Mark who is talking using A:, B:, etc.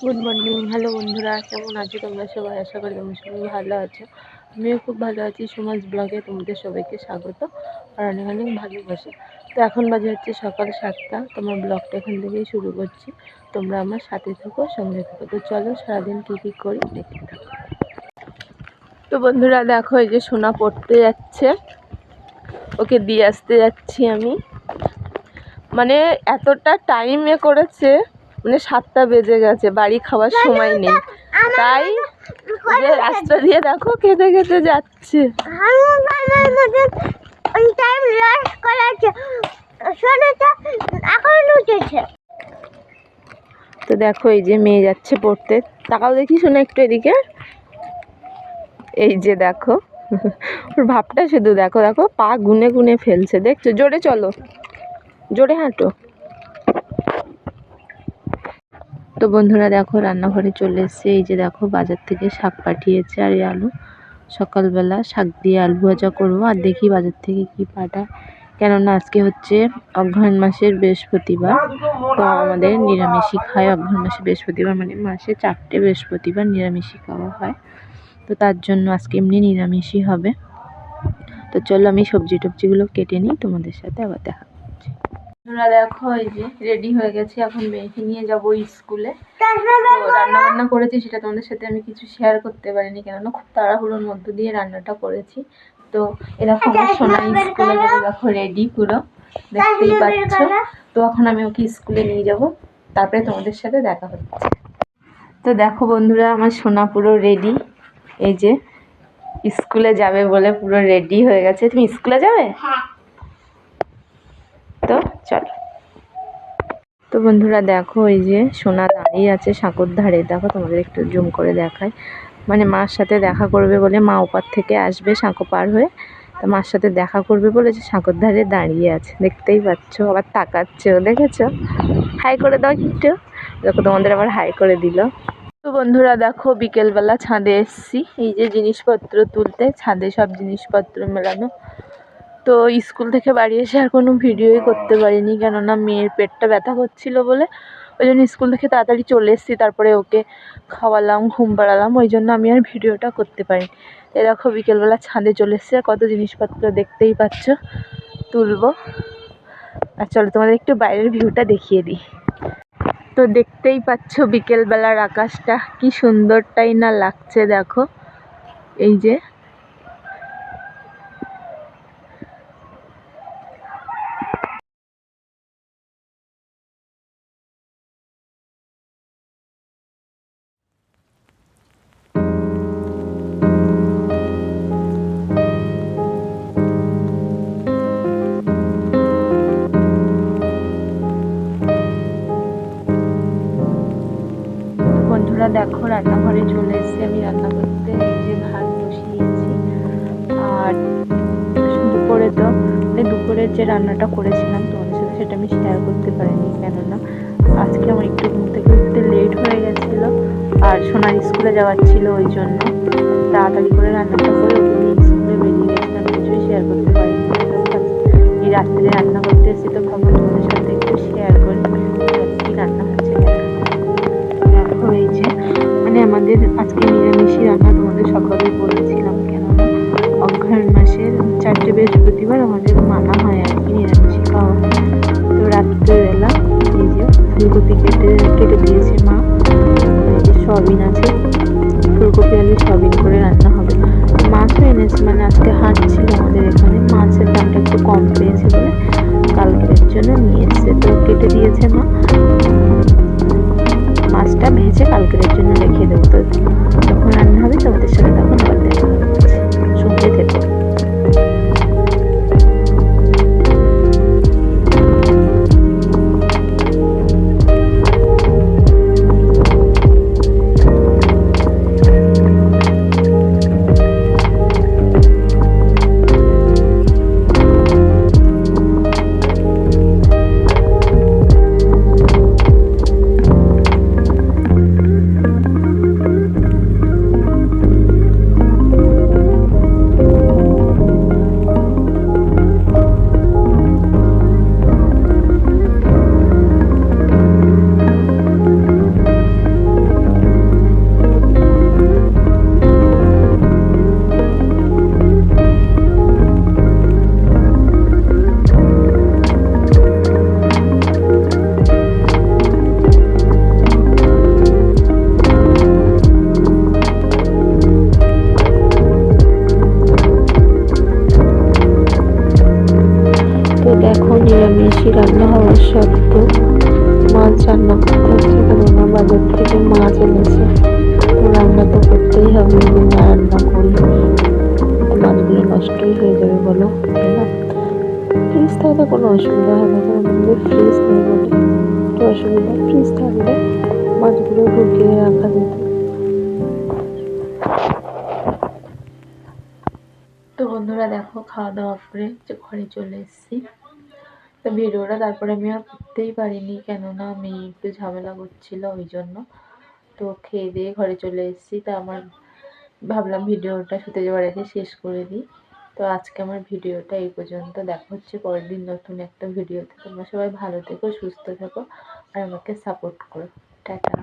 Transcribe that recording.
A: Good morning. Hello বন্ধুরা, কেমন আছো তোমরা সবাই? আশা করি তোমরা সবাই ভালো আছো। আমিও খুব ভালো আছি। সমাজ ব্লগে তোমাদের সবাইকে স্বাগত আর অনেক অনেক ভালোবাসা। তো এখন বাজে হচ্ছে সকাল সাতটা। তোমার ব্লগটা এখান থেকেই শুরু করছি। তোমরা আমার সাথে থাকো, সঙ্গে থাকো। তো চলো সারাদিন কী কী করি দেখতে থাকো। তো বন্ধুরা, দেখো এই যে সোনা পড়তে যাচ্ছে। ওকে দিয়ে আসতে যাচ্ছি আমি। মানে এতটা টাইমে করেছে মানে সাতটা বেজে গেছে বাড়ি খাওয়ার সময় নেই। তাই যে রাস্তা দিয়ে দেখো খেতে খেতে যাচ্ছে। তো দেখো এই যে মেয়ে যাচ্ছে পড়তে। তাকাও দেখি শোনো একটু এদিকে। এই যে দেখো ওর ভাবটা শুধু দেখো দেখো পা গুনে গুনে ফেলছে। দেখছ? জোরে চলো। জোরে হাঁটো। তো বন্ধুরা দেখো, রান্নাঘরে চলে এসছে। এই যে দেখো, বাজার থেকে শাক পাঠিয়েছে আর এই আলু। সকালবেলা শাক দিয়ে আলু ভাজা করব। আর দেখি বাজার থেকে কি পাঠায়। কেননা আজকে হচ্ছে অঘ্রাণ মাসের বৃহস্পতিবার। তো আমাদের নিরামিষই খায় অঘ্রাণ মাসে বৃহস্পতিবার মানে মাসে চারটে বৃহস্পতিবার নিরামিষই খাওয়া হয়। তো তার জন্য আজকে এমনি নিরামিষই হবে। তো চলো আমি সবজি টবজিগুলো কেটে নিই, তোমাদের সাথে আবার দেখা তোমরা দেখো এই যে রেডি হয়ে গেছি। এখন মেয়েকে নিয়ে যাব স্কুলে। তো রান্না বান্না করেছি সেটা তোমাদের সাথে আমি কিছু শেয়ার করতে পারিনি কেননা খুব তাড়াহুড়োর মধ্য দিয়ে রান্নাটা করেছি। তো এরকম আমার সোনা স্কুলে যাবে দেখো রেডি পুরো। দেখতেই পাচ্ছ। তো এখন আমি ওকে স্কুলে নিয়ে যাব তারপরে তোমাদের সাথে দেখা হচ্ছে। তো দেখো বন্ধুরা আমার সোনা পুরো রেডি এই যে স্কুলে যাবে বলে পুরো রেডি হয়ে গেছে। তুমি স্কুলে যাবে? তো চলো। তো বন্ধুরা দেখো, এই যে সোনা দাঁড়িয়ে আছে সাঁকোর ধারে। দেখো তোমাদের একটু জুম করে দেখায় মানে মার সাথে দেখা করবে বলে মা ওপার থেকে আসবে সাঁকো পার হয়ে। তো মার সাথে দেখা করবে বলে যে সাঁকোর ধারে দাঁড়িয়ে আছে। দেখতেই পাচ্ছ, আবার তাকাচ্ছে ও দেখেছ? হাই করে দাও একটু। দেখো তোমাদের আবার হাই করে দিল। তো বন্ধুরা দেখো, বিকেলবেলা ছাদে এসছি। এই যে জিনিসপত্র তুলতে, ছাদে সব জিনিসপত্র মেলানো। তো স্কুল থেকে বাড়ি এসে আর কোনো ভিডিওই করতে পারিনি, কেননা মেয়ের পেটটা ব্যথা করছিল বলে। ওই জন্য স্কুল থেকে তাড়াতাড়ি চলে এসেছি, তারপরে ওকে খাওয়ালাম, ঘুম পাড়ালাম, ওই জন্য আমি আর ভিডিওটা করতে পারিনি। এ দেখো, বিকেলবেলা ছাদে চলে এসছে কত জিনিসপত্র দেখতেই পাচ্ছ, তুলবো। আর চলো তোমাদের একটু বাইরের ভিউটা দেখিয়ে দিই। তো দেখতেই পাচ্ছ বিকেলবেলার আকাশটা, কি সুন্দরটাই না লাগছে, দেখো। এই যে দেখো, রান্নাঘরে চলে এসেছি। আমি রান্না করতে এই যে ভাত বসিয়েছি আর দুপুরে তো দুপুরের যে রান্নাটা করেছিলাম তোমাদের সাথে, সেটা আমি শেয়ার করতে পারিনি কেননা, আজকে আমার একটু ঘুম থেকে উঠতে লেট হয়ে গেছিল আর সোনার স্কুলে যাওয়ার ছিল ওই জন্য। তাড়াতাড়ি করে রান্নাটা করে ওকে নিয়ে স্কুলে বেরিয়ে গেছিলাম কিছুই শেয়ার করতে পারিনি। এই রাত্রে রান্না করতে এসেছি তো ভাবো তোমাদের সাথে একটু শেয়ার করি। ফুলকপি কেটে কেটে দিয়েছে মা। সয়াবিন আছে, ফুলকপি আলু সয়াবিন করে রান্না হবে। মাছও এনেছে মানে আজকে হাট ছিল আমাদের এখানে। মাছের দামটা একটু কম পেয়েছে বলে কালকের জন্য নিয়ে এসছে। তো কেটে দিয়েছে মা। মাছটা ভেজে কালকের জন্য রেখে দেবো। তো যখন রান্না হবে তোমাদের সাথে তখন হচ্ছে সঙ্গে থেকো। মাছ সদ্য মাছ রান্না করতে কারণ বাজার থেকে মাছ এনেছে। রান্না তো করতেই হবে না রান্না করি মাছগুলো নষ্টই হয়ে যাবে বলো, তাই না? ফ্রিজ থাকলে কোনো অসুবিধা হবে না আমাদের ফ্রিজ নেই বলে কি অসুবিধা ফ্রিজ থাকলে মাছগুলো ঢুকিয়ে রাখা যেত তো বন্ধুরা দেখো, খাওয়া দাওয়া করে যে ঘরে চলে এসেছি। তো ভিডিওটা তারপরে আমি আর করতেই পারিনি, কেননা আমি একটু ঝামেলা করছিল ওই জন্য। তো খেয়ে দিয়ে ঘরে চলে এসেছি, তা আমার ভাবলাম ভিডিওটা শুতে যাওয়ার আগে শেষ করে দিই। তো আজকে আমার ভিডিওটা এই পর্যন্ত, দেখা হচ্ছে পরের দিন নতুন একটা ভিডিওতে। তোমরা সবাই ভালো থেকো, সুস্থ থেকো, আর আমাকে সাপোর্ট করো। টাটা।